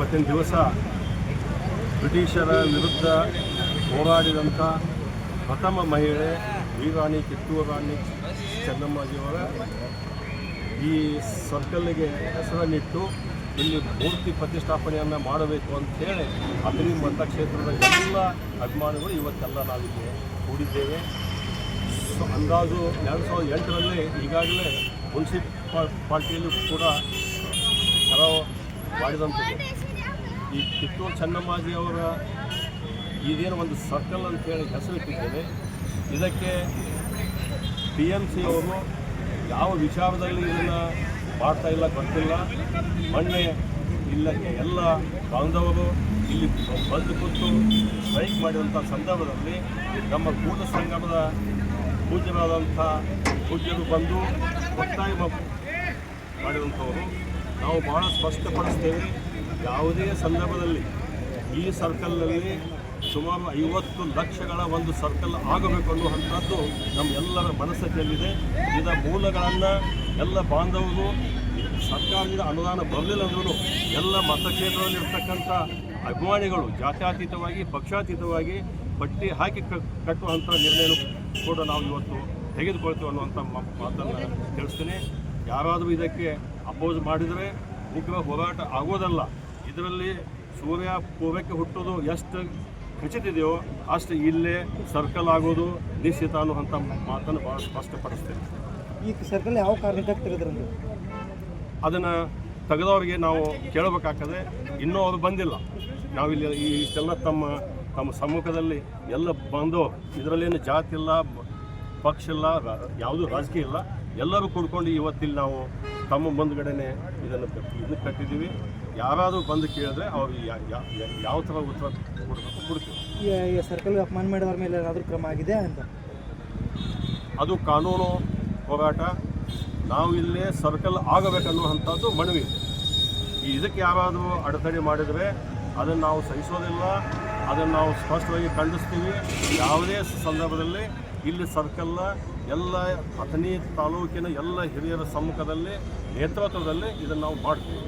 ಇವತ್ತಿನ ದಿವಸ ಬ್ರಿಟಿಷರ ವಿರುದ್ಧ ಹೋರಾಡಿದಂಥ ಪ್ರಥಮ ಮಹಿಳೆ ವೀರಾಣಿ ಕಿತ್ತೂರು ರಾಣಿ ಚೆನ್ನಮ್ಮಾಜಿಯವರ ಈ ಸರ್ಕಲ್ಗೆ ಹೆಸರನ್ನಿಟ್ಟು ಇಲ್ಲಿ ಮೂರ್ತಿ ಪ್ರತಿಷ್ಠಾಪನೆಯನ್ನು ಮಾಡಬೇಕು ಅಂತೇಳಿ ಅಗ್ನಿ ಮತಕ್ಷೇತ್ರದ ಎಲ್ಲ ಅಭಿಮಾನಿಗಳು ಇವತ್ತೆಲ್ಲ ನಾವಿಲ್ಲಿ ಕೂಡಿದ್ದೇವೆ. ಸೊ, ಅಂದಾಜು ಎರಡು ಸಾವಿರದ ಎಂಟರಲ್ಲಿ ಈಗಾಗಲೇ ಮುನ್ಸಿಪಾಲ್ಟಿಯಲ್ಲೂ ಕೂಡ ಕರಾವ ಮಾಡಿದಂಥದ್ದು ಈ ಕಿತ್ತೂರು ಚೆನ್ನಮ್ಮಾಜಿ ಅವರ ಇದೇನು ಒಂದು ಸರ್ಕಲ್ ಅಂತೇಳಿ ಹೆಸರಿಟ್ಟಿದ್ದೇವೆ ಇದಕ್ಕೆ ಪಿ ಎಂ ಸಿ ಅವರು ಯಾವ ವಿಚಾರದಲ್ಲಿ ಇದನ್ನು ಮಾಡ್ತಾ ಇಲ್ಲ, ಗೊತ್ತಿಲ್ಲ. ಮೊನ್ನೆ ಇಲ್ಲಕ್ಕೆ ಎಲ್ಲ ಬಾಂಧವರು ಇಲ್ಲಿ ಬಂದು ಕೂತು ಸ್ಟ್ರೈಕ್ ಮಾಡಿದಂಥ ಸಂದರ್ಭದಲ್ಲಿ ನಮ್ಮ ಕೂಟ ಸಂಗಮದ ಪೂಜ್ಯರಾದಂಥ ಪೂಜ್ಯರು ಬಂದು ಒತ್ತಾಯ ಮಾಡಿದಂಥವರು. ನಾವು ಭಾಳ ಸ್ಪಷ್ಟಪಡಿಸ್ತೇವೆ. ಯಾವುದೇ ಸಂದರ್ಭದಲ್ಲಿ ಈ ಸರ್ಕಲ್ನಲ್ಲಿ ಸುಮಾರು ಐವತ್ತು ಲಕ್ಷಗಳ ಒಂದು ಸರ್ಕಲ್ ಆಗಬೇಕು ಅನ್ನುವಂಥದ್ದು ನಮ್ಮ ಎಲ್ಲರ ಮನಸ್ಥಿತಿಯಲ್ಲಿದೆ. ಇದರ ಮೂಲಗಳನ್ನು ಎಲ್ಲ ಬಾಂಧವರು, ಸರ್ಕಾರದಿಂದ ಅನುದಾನ ಬರಲಿಲ್ಲ ಅಂದ್ರೂ ಎಲ್ಲ ಮತಕ್ಷೇತ್ರದಲ್ಲಿರ್ತಕ್ಕಂಥ ಅಭಿಮಾನಿಗಳು ಜಾತ್ಯಾತೀತವಾಗಿ, ಪಕ್ಷಾತೀತವಾಗಿ ಪಟ್ಟಿ ಹಾಕಿ ಕಟ್ಟುವಂಥ ನಿರ್ಣಯ ಕೂಡ ನಾವು ಇವತ್ತು ತೆಗೆದುಕೊಳ್ತೀವಿ ಅನ್ನುವಂಥ ಮಾತನ್ನು ತಿಳಿಸ್ತೀನಿ ಯಾರಾದರೂ ಇದಕ್ಕೆ ಅಪೋಸ್ ಮಾಡಿದರೆ ಉಗ್ರ ಹೋರಾಟ ಆಗೋದಲ್ಲ. ಇದರಲ್ಲಿ ಸೂರ್ಯ ಪೂರ್ವಕ್ಕೆ ಹುಟ್ಟೋದು ಎಷ್ಟು ಖಚಿತ ಇದೆಯೋ ಅಷ್ಟು ಇಲ್ಲೇ ಸರ್ಕಲ್ ಆಗೋದು ನಿಶ್ಚಿತ ಅನ್ನುವಂಥ ಮಾತನ್ನು ಭಾಳ ಸ್ಪಷ್ಟಪಡಿಸ್ತೇನೆ. ಈ ಸರ್ಕಲ್ ಯಾವ ಕಾರಣಕ್ಕೆ ತೆಗೆದ್ರಂದ್ರೆ ಅದನ್ನು ತೆಗೆದವ್ರಿಗೆ ನಾವು ಕೇಳಬೇಕಾಗ್ತದೆ. ಇನ್ನೂ ಅವರು ಬಂದಿಲ್ಲ. ನಾವಿಲ್ಲಿ ಈ ಇಷ್ಟೆಲ್ಲ ತಮ್ಮ ತಮ್ಮ ಸಮ್ಮುಖದಲ್ಲಿ ಎಲ್ಲ ಬಂದು ಇದರಲ್ಲೇನು ಜಾತಿ ಇಲ್ಲ ಪಕ್ಷ ಇಲ್ಲ ಯಾವುದೂ ರಾಜಕೀಯ ಇಲ್ಲ. ಎಲ್ಲರೂ ಕೂಡ್ಕೊಂಡು ಇವತ್ತಿಲ್ಲಿ ನಾವು ತಮ್ಮ ಮುಂದ್ಗಡೆನೆ ಇದನ್ನು ಇದನ್ನು ಇದು ಕಟ್ಟಿದ್ದೀವಿ. ಯಾರಾದರೂ ಬಂದು ಕೇಳಿದ್ರೆ ಅವ್ರು ಯಾವ ಥರ ಉತ್ತರ ಕೊಡಬೇಕು ಕೊಡ್ತೀವಿ. ಸರ್ಕಲ್ ಅಪಮಾನ ಮಾಡಿದವ್ರ ಮೇಲೆ ಏನಾದರೂ ಕ್ರಮ ಆಗಿದೆ ಅಂತ? ಅದು ಕಾನೂನು ಹೋರಾಟ. ನಾವು ಇಲ್ಲೇ ಸರ್ಕಲ್ ಆಗಬೇಕನ್ನುವಂಥದ್ದು ಮನವಿ. ಈ ಇದಕ್ಕೆ ಯಾರಾದರೂ ಅಡೆತಡೆ ಮಾಡಿದರೆ ಅದನ್ನು ನಾವು ಸಹಿಸೋದಿಲ್ಲ. ಅದನ್ನು ನಾವು ಸ್ಪಷ್ಟವಾಗಿ ಖಂಡಿಸ್ತೀವಿ. ಯಾವುದೇ ಸಂದರ್ಭದಲ್ಲಿ ಇಲ್ಲಿ ಸರ್ಕಲ್ನ ಎಲ್ಲ ಅಥಣಿ ತಾಲೂಕಿನ ಎಲ್ಲ ಹಿರಿಯರ ಸಮ್ಮುಖದಲ್ಲಿ ನೇತೃತ್ವದಲ್ಲಿ ಇದನ್ನು ನಾವು ಮಾಡ್ತೀವಿ.